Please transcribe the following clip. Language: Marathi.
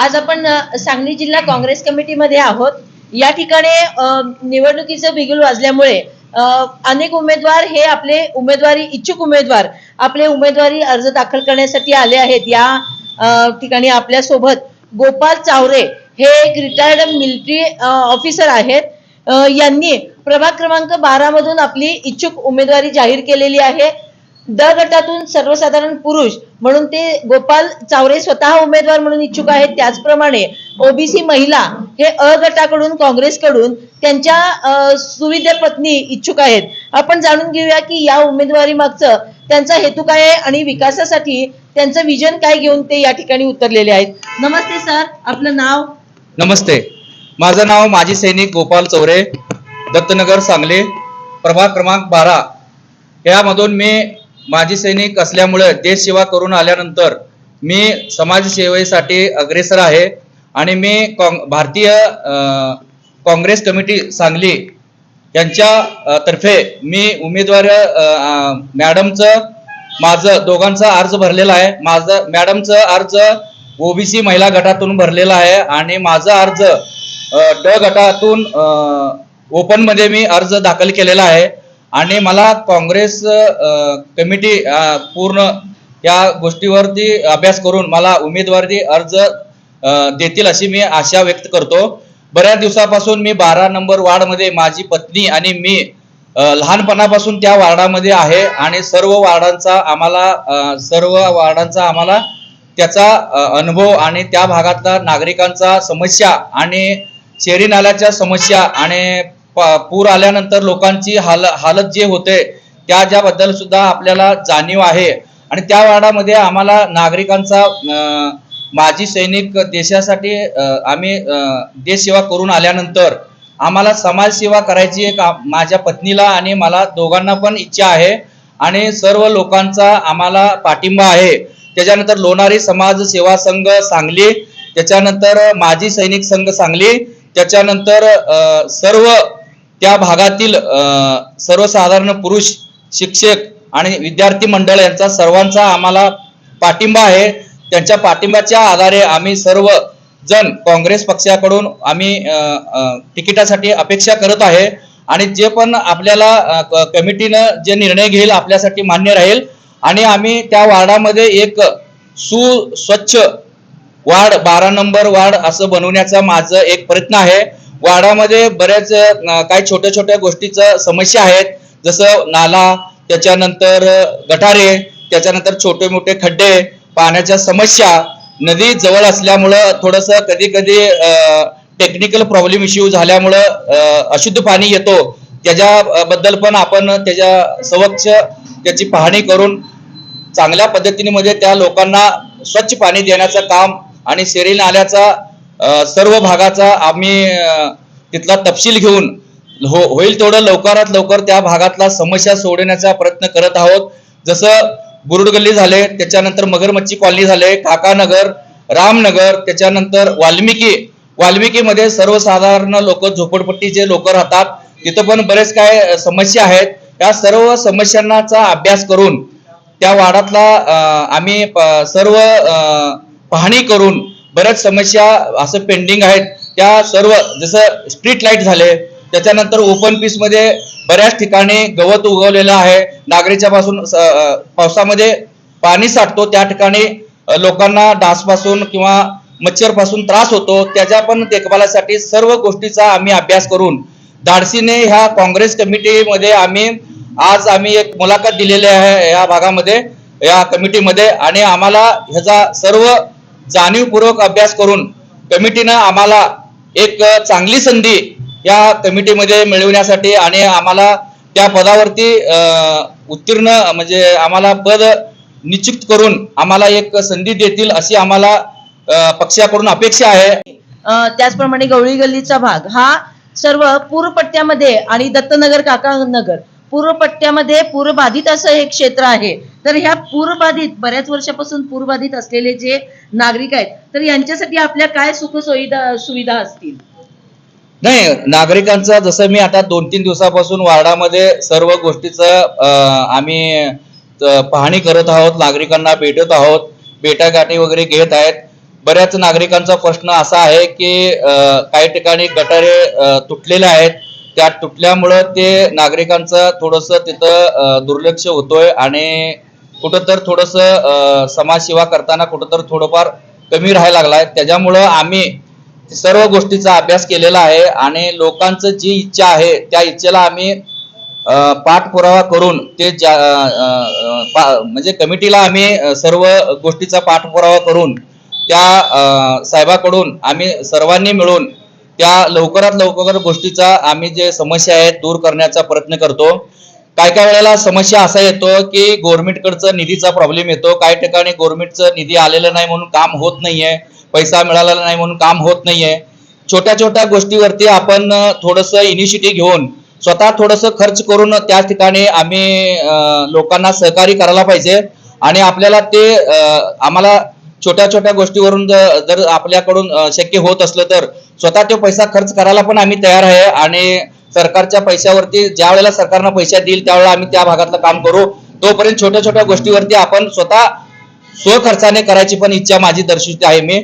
आज आपण सांगली जिल्हा काँग्रेस कमिटीमध्ये आहोत. या ठिकाणी निवडणुकीचं बिगुल वाजल्यामुळे अनेक उमेदवार हे आपले उमेदवारी इच्छुक उमेदवार आपले उमेदवारी अर्ज दाखल करण्यासाठी आले आहेत. या ठिकाणी आपल्यासोबत गोपाल चावरे हे एक रिटायर्ड मिलिटरी ऑफिसर आहेत. यांनी प्रभाग क्रमांक बारा मधून आपली इच्छुक उमेदवारी जाहीर केलेली आहे. द गटातून सर्वसाधारण पुरुष म्हणून ते गोपाल चावरे स्वतः उमेदवार म्हणून इच्छुक आहेत. त्याचप्रमाणे ओबीसी महिला हे अ गटाकडून काँग्रेसकडून त्यांच्या सुविधे सुविद्य पत्नी इच्छुक आहेत. आपण जाणून घेऊया की या उमेदवारी मागचं त्यांचा हेतू काय आहे आणि विकासासाठी त्यांचं विजन काय घेऊन ते या ठिकाणी उतरलेले आहेत. नमस्ते सर आपलं नाव? नमस्ते. माझं नाव माजी सैनिक गोपाल चौरे दत्तनगर सांगली प्रभाग क्रमांक बारा. यामधून मी माजी सैनिक असल्यामुळे देशसेवा करून आल्यानंतर मी समाजसेवेसाठी अग्रेसर आहे आणि मी कॉंग भारतीय काँग्रेस कमिटी सांगली यांच्या तर्फे मी उमेदवार मॅडमचं माझं दोघांचा अर्ज भरलेला आहे. माझं मॅडमचं अर्ज ओबीसी महिला गटातून भरलेला आहे आणि माझा अर्ज ड गटातून ओपनमध्ये मी अर्ज दाखल केलेला आहे. आणि मला काँग्रेस कमिटी पूर्ण या गोष्टीवरती अभ्यास करून मला उमेदवारी अर्ज देतील अशी मी आशा व्यक्त करतो. बऱ्याच दिवसापासून मी बारा नंबर वार्डमध्ये माझी पत्नी आणि मी लहानपणापासून त्या वार्डामध्ये आहे आणि सर्व वार्डांचा आम्हाला सर्व वार्डांचा आम्हाला त्याचा अनुभव आणि त्या भागातला नागरिकांचा समस्या आणि शेरी नाल्याच्या समस्या आणि पूर आल्यानंतर लोकांची हाल हालत जे होते त्या ज्याबद्दल सुद्धा आपल्याला जाणीव आहे. आणि त्या वार्डामध्ये आम्हाला नागरिकांचा माजी सैनिक देशासाठी आम्ही देशसेवा करून आल्यानंतर आम्हाला समाजसेवा करायची एक माझ्या पत्नीला आणि मला दोघांना पण इच्छा आहे. आणि सर्व लोकांचा आम्हाला पाठिंबा आहे. त्याच्यानंतर लोणारी समाज सेवा संघ सांगली त्याच्यानंतर माजी सैनिक संघ सांगली त्याच्यानंतर सर्व त्या भागातील सर्वसाधारण पुरुष शिक्षक आणि विद्यार्थी मंडळ यांचा सर्वांचा आम्हाला पाठिंबा आहे. त्यांच्या पाठिंब्याच्या आधारे आम्ही सर्व जण काँग्रेस पक्षाकडून आम्ही तिकिटासाठी अपेक्षा करत आहे. आणि जे पण आपल्याला क- कमिटीनं जे निर्णय घेईल आपल्यासाठी मान्य राहील. आणि आम्ही त्या वार्डामध्ये एक सुस्वच्छ वार्ड बारा नंबर वार्ड असं बनवण्याचा माझं एक प्रयत्न आहे. वाडामध्ये बऱ्याच काही छोट्या छोट्या गोष्टीचं समस्या आहेत. जसं नाला त्याच्यानंतर गटारे त्याच्यानंतर छोटे मोठे खड्डे पाण्याच्या समस्या नदी जवळ असल्यामुळं थोडंसं कधी कधी टेक्निकल प्रॉब्लेम इश्यू झाल्यामुळं अशुद्ध पाणी येतो. त्याच्याबद्दल पण आपण त्याच्या सवक्ष त्याची पाहणी करून चांगल्या पद्धतीने मध्ये त्या लोकांना स्वच्छ पाणी देण्याचं काम आणि शेरी नाल्याचा सर्व भागाचा आम्ही तिथला तपशील घेऊन हो होईल तेवढं लवकरात लवकर त्या भागातला समस्या सोडवण्याचा प्रयत्न करत आहोत. जसं बुरुड गल्ली झाले त्याच्यानंतर मगरमच्छी कॉलनी झाले काकानगर रामनगर त्याच्यानंतर वाल्मिकी. वाल्मिकीमध्ये सर्वसाधारण लोक झोपडपट्टी जे लोक राहतात तिथं पण बरेच काय समस्या आहेत. या सर्व समस्यांचा अभ्यास करून त्या वाडातला आम्ही प- सर्व पाहणी करून बऱ्याच समस्या असं पेंडिंग आहेत. त्या सर्व जसं स्ट्रीट लाइट झाले त्याच्यानंतर ओपन पीसमध्ये बऱ्याच ठिकाणी गवत उगवलेलं आहे. नागरीच्या पासून स- पावसामध्ये पाणी साठतो त्या ठिकाणी लोकांना डासपासून किंवा मच्छरपासून त्रास होतो. त्याच्या पण देखभालासाठी सर्व गोष्टीचा आम्ही अभ्यास करून धाडसीने ह्या काँग्रेस कमिटीमध्ये आम्ही आज आम्ही एक मुलाखत दिलेली आहे या भागामध्ये या कमिटीमध्ये. आणि आम्हाला ह्याचा सर्व जाणीवपूर्वक अभ्यास करून कमिटीनं आम्हाला एक चांगली संधी या कमिटीमध्ये मिळवण्यासाठी आणि आम्हाला त्या पदावरती अं, उत्तीर्ण म्हणजे आम्हाला पद निश्चित करून आम्हाला एक संधी देतील अशी आम्हाला पक्षाकडून अपेक्षा आहे. त्याचप्रमाणे गवळी गल्लीचा भाग हा सर्व पूरपट्ट्यामध्ये आणि दत्तनगर काकानगर पूर्वपट्ट्यामध्ये पूरबाधित असं हे क्षेत्र आहे. तर ह्या पूरबाधित बऱ्याच वर्षापासून पूरबाधित असलेले जे नागरिक आहेत तर यांच्यासाठी आपल्या काय सुख सुविधा असतील? नाही नागरिकांचा जसं मी आता दोन तीन दिवसापासून वार्डामध्ये सर्व गोष्टीचं आम्ही पाहणी करत आहोत नागरिकांना भेटत आहोत भेटागाठी वगैरे घेत आहेत. बऱ्याच नागरिकांचा प्रश्न असा आहे की काही ठिकाणी गटारे तुटलेले आहेत. त्या तुटल्यामुळं ते नागरिकांचं थोडंसं तिथं दुर्लक्ष होतोय आणि कुठं तर थोडंसं समाजसेवा करताना कुठं तर थोडंफार कमी राहायला लागलाय. त्याच्यामुळं आम्ही सर्व गोष्टीचा अभ्यास केलेला आहे आणि लोकांचं जी इच्छा आहे त्या इच्छेला आम्ही पाठपुरावा करून ते ज्या पा- म्हणजे कमिटीला आम्ही सर्व गोष्टीचा पाठपुरावा करून त्या साहेबाकडून आम्ही सर्वांनी मिळून त्या लवकरात लवकर गोष्टीचा आम्ही जे समस्या आहेत दूर करण्याचा प्रयत्न करतो. काय काय वेळेला समस्या असा येतो की गव्हर्नमेंटकडचं निधीचा प्रॉब्लेम येतो. काही ठिकाणी गव्हर्नमेंटचं निधी आलेलं नाही म्हणून काम होत नाहीये. पैसा मिळालेला नाही म्हणून काम होत नाहीये. छोट्या छोट्या गोष्टीवरती आपण थोडंसं इनिशिएटिव्ह घेऊन स्वतः थोडंसं खर्च करून त्या ठिकाणी आम्ही लोकांना सहकार्य करायला पाहिजे. आणि आपल्याला ते आम्हाला छोट्या छोट्या गोष्टीवरून जर आपल्याकडून शक्य होत असलं तर स्वतः तो पैसा खर्च करायला पण आम्ही तयार आहे आणि सरकारच्या पैशावरती ज्या वेळेला सरकारनं पैसा देईल त्यावेळेला आम्ही त्या भागातलं काम करू. तोपर्यंत छोट्या छोट्या गोष्टीवरती आपण स्वतः स्वखर्चाने करायची पण इच्छा माझी दर्शवते आहे मी.